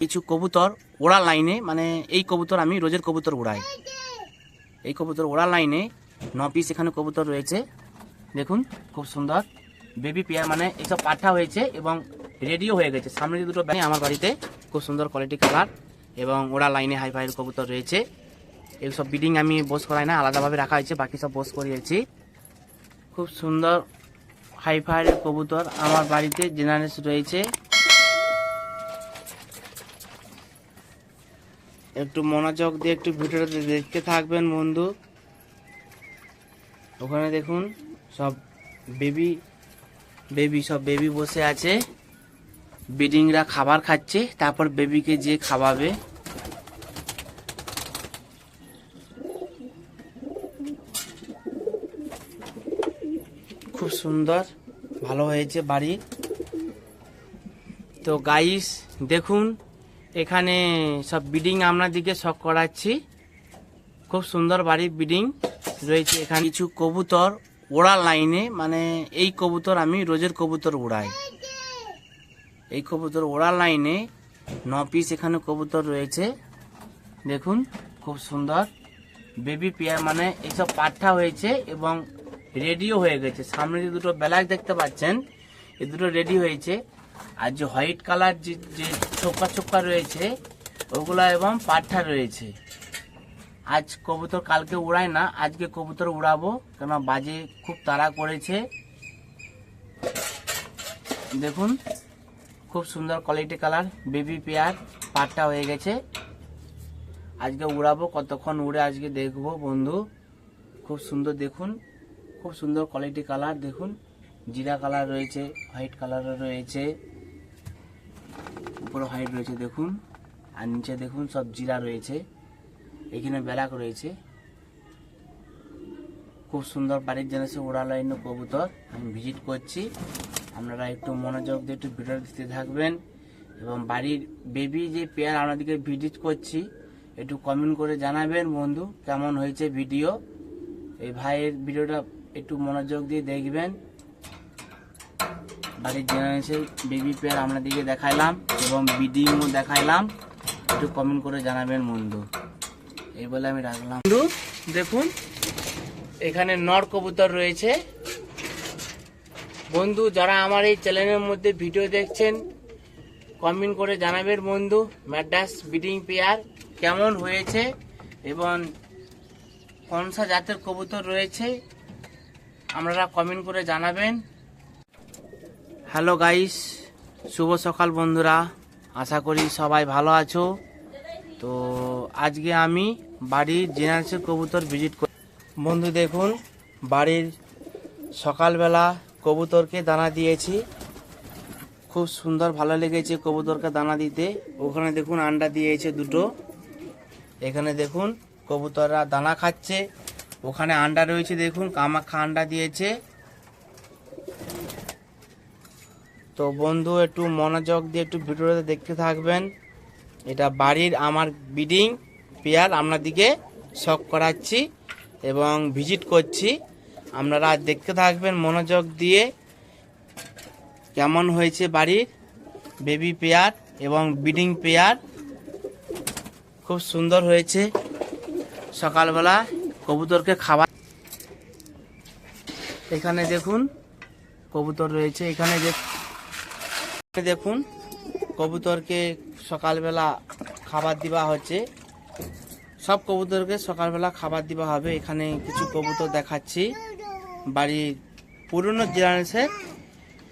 কিছু কবুতর ওড়া লাইনে মানে এই কবুতর আমি রোজের কবুতর উড়াই এই কবুতর ওড়া লাইনে ন পিস এখানে কবুতর রয়েছে। দেখুন, খুব সুন্দর। বেবি পেয়ার মানে এইসব পাঠা হয়েছে এবং রেডিও হয়ে গেছে। সামনে যে দুটো ব্যাঙ আমার বাড়িতে খুব সুন্দর কোয়ালিটি কালার এবং ওড়া লাইনে হাই ফাইয়ের কবুতর রয়েছে। এইসব বিডিং আমি বোস করাই না, আলাদাভাবে রাখা হয়েছে, বাকি সব বোস করিয়েছি। খুব সুন্দর হাই ফাইয়ের কবুতর আমার বাড়িতে জেনারেস রয়েছে। একটু মনোযোগ দিয়ে একটু ভিডিওটা দেখতে থাকবেন বন্ধু। ওখানে দেখুন, সব বেবি বেবি, সব বেবি বসে আছে। বিডিংরা খাবার খাচ্ছে, তারপর বেবিকে যে খাওয়াবে। খুব সুন্দর, ভালো হয়েছে বাড়ি। তো গাইস দেখুন এখানে সব বিডিং আপনাদেরকে শখ করাচ্ছি। খুব সুন্দর বাড়ির বিডিং রয়েছে এখানে। কিছু কবুতর ওড়া লাইনে মানে এই কবুতর আমি রোজের কবুতর উড়াই এই কবুতর ওড়া লাইনে ন পিস এখানে কবুতর রয়েছে। দেখুন, খুব সুন্দর। বেবি পেয়ার মানে এইসব পাঠা হয়েছে এবং রেডিও হয়ে গেছে। সামনে যে দুটো ব্ল্যাক দেখতে পাচ্ছেন এই দুটো রেডি হয়েছে। আর যে হোয়াইট কালার যে যে ছোকা ছোকা রয়েছে, ওগুলো এবং পাঠা রয়েছে। আজ কবুতর কালকে উড়ায় না, আজকে কবুতর উড়াবো কেন বাজে খুব তাড়া করেছে। দেখুন, খুব সুন্দর কোয়ালিটি কালার বেবি পেয়ার পাটটা হয়ে গেছে। আজকে উড়াবো, কতক্ষণ উড়ে আজকে দেখব বন্ধু। খুব সুন্দর দেখুন, খুব সুন্দর কোয়ালিটি কালার দেখুন। জিরা কালার রয়েছে, হোয়াইট কালারও রয়েছে। উপরে হোয়াইট রয়েছে, দেখুন। আর নিচে দেখুন, সব জিরা রয়েছে। এখানে ব্যালাক রয়েছে। খুব সুন্দর বাড়ির জেনেছে ওড়া লাইন কবুতর। আমি ভিজিট করছি। আপনারা একটু মনোযোগ দিয়ে একটু ভিডিও দিতে থাকবেন। এবং বাড়ির বেবি যে পেয়ার, আপনাদেরকে ভিজিট করছি। একটু কমেন্ট করে জানাবেন, বন্ধু, কেমন হয়েছে ভিডিও এই ভাইয়ের ভিডিওটা একটু মনোযোগ দিয়ে দেখবেন। বাড়ির জেনারেশন বেবি পেয়ার আপনাদেরকে দেখাইলাম এবং বিডিংও দেখাইলাম। একটু কমেন্ট করে জানাবেন বন্ধু। এই বলে আমি রাখলাম। বন্ধু, দেখুন, এখানে নর কবুতর রয়েছে। বন্ধু, যারা আমার এই চ্যানেলের মধ্যে ভিডিও দেখছেন কমেন্ট করে জানাবেন বন্ধু। ম্যাডাস বিডিং পেয়ার কেমন হয়েছে এবং কোনসা জাতের কবুতর রয়েছে, আপনারা কমেন্ট করে জানাবেন। হ্যালো গাইস শুভ সকাল, বন্ধুরা। আশা করি সবাই ভালো আছো। তো আজকে আমি বাড়ির জেনারেশন কবুতর ভিজিট করি বন্ধু, দেখুন, বাড়ির সকালবেলা কবুতরকে দানা দিয়েছি। খুব সুন্দর, ভালো লেগেছে কবুতরকে দানা দিতে। ওখানে দেখুন, আন্ডা দিয়েছে দুটো। এখানে দেখুন, কবুতররা দানা খাচ্ছে। ওখানে আন্ডা রয়েছে, দেখুন কামাখা আন্ডা দিয়েছে। তো বন্ধু, একটু মনোযোগ দিয়ে একটু ভিডিওটা দেখতে থাকবেন। এটা বাড়ির, আমার বিডিং পেয়ার আপনাদিকে শখ করাচ্ছি এবং ভিজিট করছি। আপনারা দেখতে থাকবেন মনোযোগ দিয়ে কেমন হয়েছে বাড়ির বেবি পেয়ার এবং বিডিং পেয়ার খুব সুন্দর হয়েছে। সকালবেলা কবুতরকে খাবার এখানে দেখুন, কবুতর রয়েছে। এখানে যে দেখুন, কবুতরকে সকালবেলা খাবার দেওয়া হচ্ছে। সব কবুতরকে সকালবেলা খাবার দেওয়া হবে। এখানে কিছু কবুতর দেখাচ্ছি। বাড়ির পুরনো জেনারেশন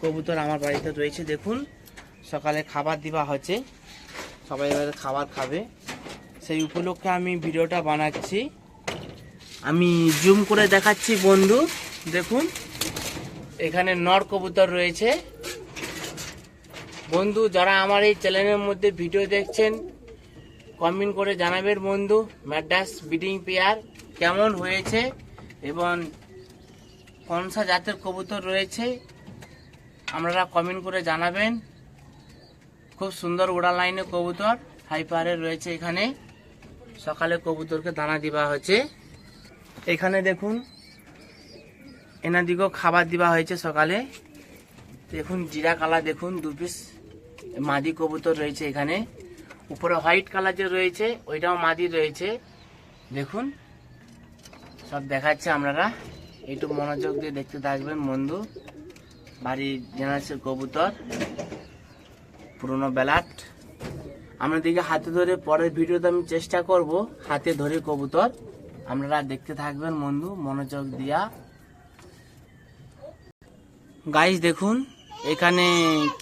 কবুতর আমার বাড়িতে রয়েছে, দেখুন। সকালে খাবার দেওয়া হচ্ছে। সবাই এবারে খাবার খাবে। সেই উপলক্ষে আমি ভিডিওটা বানাচ্ছি। আমি জুম করে দেখাচ্ছি বন্ধু, দেখুন। এখানে নর কবুতর রয়েছে। বন্ধু, যারা আমার এই চ্যানেলের মধ্যে ভিডিও দেখছেন কমেন্ট করে জানাবেন বন্ধু। ম্যাডাস বিডিং পেয়ার কেমন হয়েছে এবং কোনসা জাতের কবুতর রয়েছে, আপনারা কমেন্ট করে জানাবেন। খুব সুন্দর ওড়া লাইনে কবুতর হাই পাহাড়ে রয়েছে এখানে। সকালে কবুতরকে দানা দেওয়া হয়েছে। এখানে দেখুন এনাদিকেও খাবার দেওয়া হয়েছে সকালে। দেখুন, জিরা কালা দেখুন, দু পিস মাদি কবুতর রয়েছে এখানে। উপরে হোয়াইট কালার যে রয়েছে, ওইটাও মাদি রয়েছে। দেখুন, সব দেখাচ্ছে আপনারা। একটু মনোযোগ দিয়ে দেখতে থাকবেন, বন্ধু। বাড়ির জেনারেশন কবুতর, পুরনো বেলাট আমরা দিকে হাতে ধরে পরের ভিডিওতে আমি চেষ্টা করব হাতে ধরে কবুতর। আপনারা দেখতে থাকবেন, বন্ধু, মনোযোগ দিয়া। গাইস দেখুন এখানে